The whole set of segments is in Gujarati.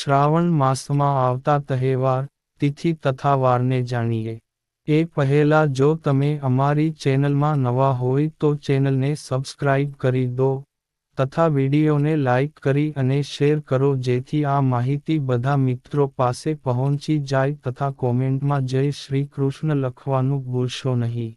શ્રાવણ માસમાં આવતા તહેવાર, તિથિ તથા વારને જાણીએ. એ પહેલા જો તમે અમારી ચેનલમાં નવા હોય તો ચેનલને સબસ્ક્રાઇબ કરી દો, તથા વિડીયોને લાઇક કરી અને શેર કરો જેથી આ માહિતી બધા મિત્રો પાસે પહોંચી જાય તથા કોમેન્ટમાં જય શ્રી કૃષ્ણ લખવાનું ભૂલશો નહીં.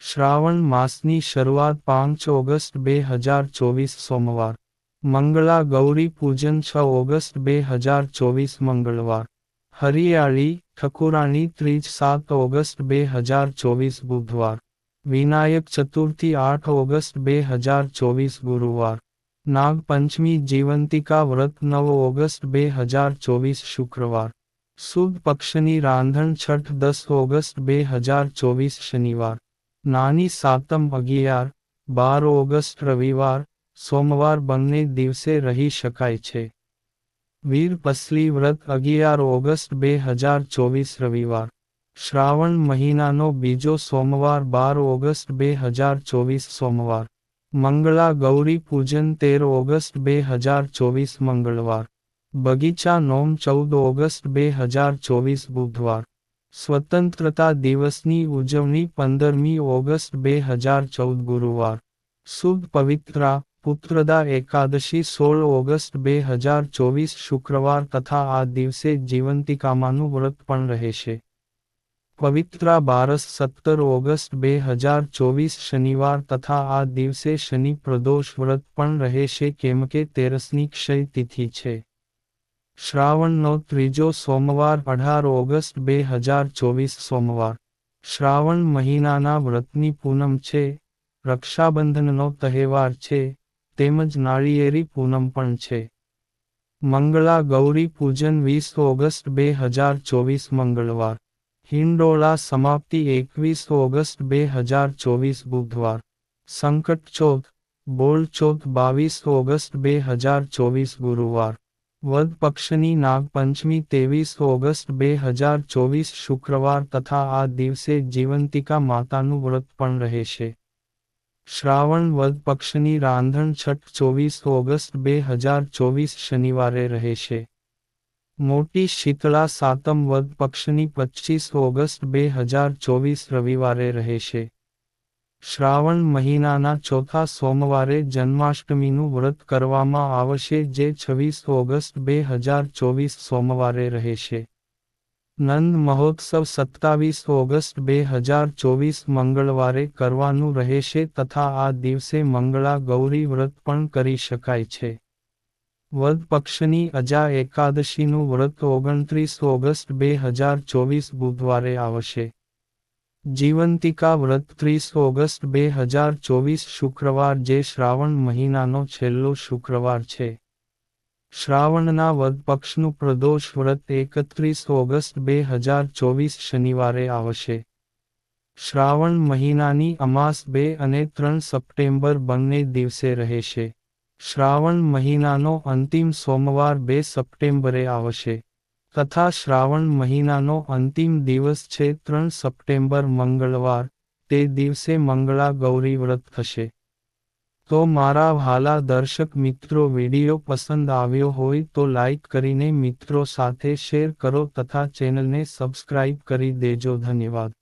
શ્રાવણ માસની શરૂઆત પાંચ ઓગસ્ટ બે હજાર ચોવીસ સોમવાર. મંગળા ગૌરી પૂજન છ ઓગસ્ટ બે હજાર ચોવીસ મંગળવાર. હરિયાળી, ઠકુરાણી ત્રીજ સાત ઓગસ્ટ બે હજાર ચોવીસ બુધવાર. વિનાયક ચતુર્થી આઠ ઓગસ્ટ બે હજાર ચોવીસ ગુરુવાર. નાગપંચમી જીવંતિકા વ્રત નવ ઓગસ્ટ બે હજાર ચોવીસ શુક્રવાર. સુદ પક્ષની રાંધણ છઠ દસ ઓગસ્ટ બે હજાર ચોવીસ શનિવાર. નાની સાતમ અગિયાર, બાર ઓગસ્ટ રવિવાર સોમવાર બંને દિવસે રહી શકાય છે. વીર પસલી વ્રત અગિયાર ઓગસ્ટ બે હજાર ચોવીસ રવિવાર. શ્રાવણ મહિનાનો બીજો સોમવાર બાર ઓગસ્ટ બે હજાર ચોવીસ સોમવાર. મંગળા ગૌરી પૂજન તેર ઓગસ્ટ બે હજાર ચોવીસ મંગળવાર. બગીચા નોમ ચૌદ ઓગસ્ટ બે હજાર ચોવીસ બુધવાર. સ્વતંત્રતા દિવસની ઉજવણી પંદરમી ઓગસ્ટ બે હજાર ચૌદ ગુરુવાર. શુભ પવિત્રા પુત્રદા એકાદશી સોળ ઓગસ્ટ બે હજાર ચોવીસ શુક્રવાર તથા આ દિવસે જીવંતિકામાનું વ્રત પણ રહેશે પવિત્રા બારસ સત્તર ઓગસ્ટ બે હજાર ચોવીસ શનિવાર તથા આ દિવસે શનિ પ્રદોષ વ્રત પણ રહેશે કેમ કે તેરસની ક્ષય તિથિ છે શ્રાવણનો ત્રીજો સોમવાર અઢાર ઓગસ્ટ બે હજાર ચોવીસ સોમવાર શ્રાવણ મહિનાના વ્રતની પૂનમ છે રક્ષાબંધનનો તહેવાર છે તેમજ નાળિયેરી પૂનમ પણ છે. મંગળા ગૌરી પૂજન વીસ ઓગસ્ટ બે હજાર ચોવીસ મંગળવાર. હિંડોળા સમાપ્તિ એકવીસ ઓગસ્ટ બે હજાર ચોવીસ બુધવાર. સંકટ ચોથ, બોલ ચોથ બાવીસ ઓગસ્ટ બે હજાર ચોવીસ ગુરુવાર. વદ પક્ષની નાગપંચમી ત્રેવીસ ઓગસ્ટ બે હજાર ચોવીસ શુક્રવાર તથા આ દિવસે જીવંતિકા માતાનું વ્રત પણ રહેશે. શ્રાવણ વદ પક્ષની રાંધણ છઠ ચોવીસ ઓગસ્ટ બે હજાર ચોવીસ શનિવારે રહેશે મોટી શીતળા સાતમ વદ પક્ષની પચીસ ઓગસ્ટ બે હજાર ચોવીસ રવિવારે રહેશે શ્રાવણ મહિનાના ચોથા સોમવારે જન્માષ્ટમીનું વ્રત કરવામાં આવશે જે છવ્વીસ ઓગસ્ટ બે હજાર ચોવીસ સોમવારે રહેશે નંદ મહોત્સવ સત્તાવીસ ઓગસ્ટ બે હજાર ચોવીસ મંગળવારે કરવાનું રહેશે તથા આ દિવસે મંગળા ગૌરી વ્રત પણ કરી શકાય છે. વદ અજા એકાદશીનું વ્રત ઓગણત્રીસ ઓગસ્ટ બે હજાર ચોવીસ બુધવારે આવશે. જીવંતિકા વ્રત ત્રીસ ઓગસ્ટ બે હજાર ચોવીસ શુક્રવાર જે શ્રાવણ મહિનાનો છેલ્લો શુક્રવાર છે. શ્રાવણના વદ પક્ષનું પ્રદોષ વ્રત એકત્રીસ ઓગસ્ટ બે હજાર ચોવીસ શનિવારે આવશે. શ્રાવણ મહિનાની અમાસ બે અને ત્રણ સપ્ટેમ્બર બંને દિવસે રહેશે. શ્રાવણ મહિનાનો અંતિમ સોમવાર બે સપ્ટેમ્બરે આવશે. તથા શ્રાવણ મહિનાનો અંતિમ દિવસ છે ત્રણ સપ્ટેમ્બર મંગળવાર, તે દિવસે મંગળા ગૌરી વ્રત થશે. તો મારા વહાલા દર્શક મિત્રો, વીડિયો પસંદ આવ્યો હોય તો લાઈક કરીને મિત્રો સાથે શેર કરો તથા ચેનલને સબસ્ક્રાઇબ કરી દેજો. ધન્યવાદ.